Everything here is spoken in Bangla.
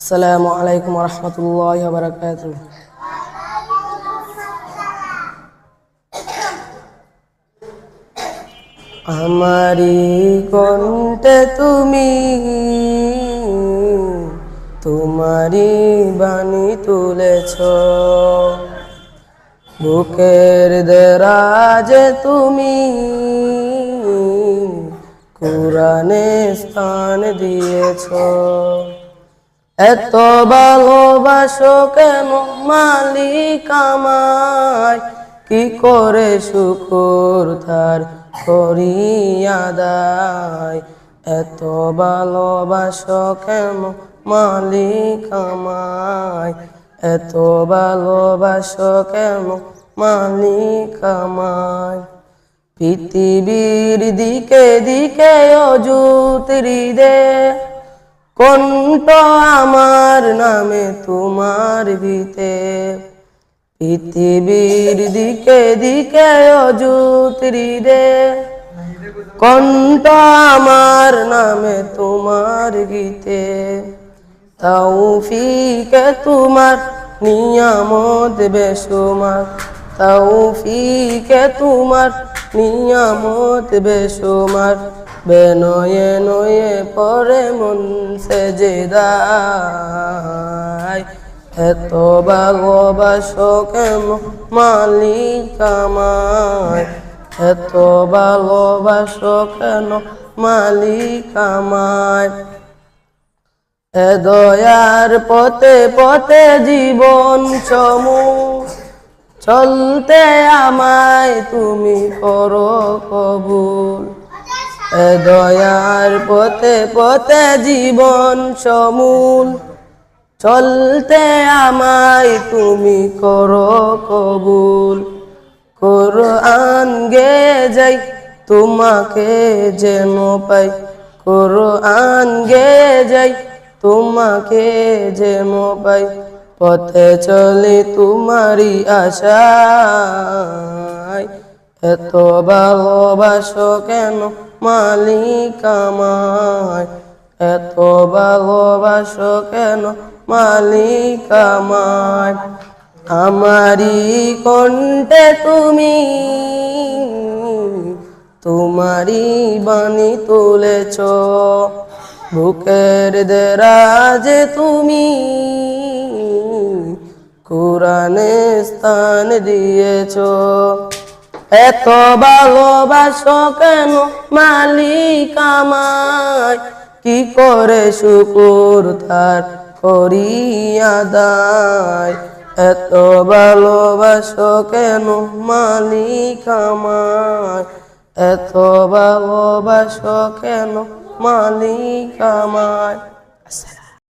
আসসালামু আলাইকুম রহমতুল্লাহ বারকাত আমারি কণ্ঠে তুমি, তোমারি বাণী তুলেছ। বুকের দেরাজে তুমি, কোরআনে স্থান দিয়েছ। এত ভালোবাসো কেন মালিক আমায়? কি করে শুকুর তার করিয়াদায় এত ভালোবাসো কেন মালিক আমায়? এত ভালোবাসো কেন মালিক আমায়? পৃথিবীর দিকে দিকে অযুত হৃদে কণ্ঠ আমার নামে তোমার ভিতে। পৃথিবীর দিকে দিকে অযুত হৃদে। আমার নামে তোমার গীতে। তৌফিকে তোমার নিয়ামত বেসুমার তৌফিকে তোমার নিয়ামত বেসুমার বেনয়ে নয়ে পরে মন সেজে দায় এত ভালোবাসো কেন মালিক আমায় এত ভালোবাসো কেন মালিক আমায় এ দয়ার পথে পথে জীবন চমু। চলতে আমায় তুমি করো কবুল। দয়ার পথে পথে জীবন সমূল। চলতে আমায় তুমি করো কবুল। কোরআন গে যাই, তোমাকে যেন পাই। কোরআন গে যাই, তোমাকে যেন পাই। পথে চলে তোমারই আশায়। এত ভালোবাসো কেন? মালিক আমায়, এত ভালোবাসো কেন? মালিক আমায় আমারি কণ্ঠে তুমি তোমারি বাণী তুলেছ। বুকের দেরাজে তুমি, কোরআনে স্থান দিয়েছ। এত ভালোবাসো কেন মালিক আমায়? কি করে শুকুর তার করিয়া দায়? এত ভালোবাসো কেন মালিক আমায়? এত ভালোবাসো কেন মালিক আমায়?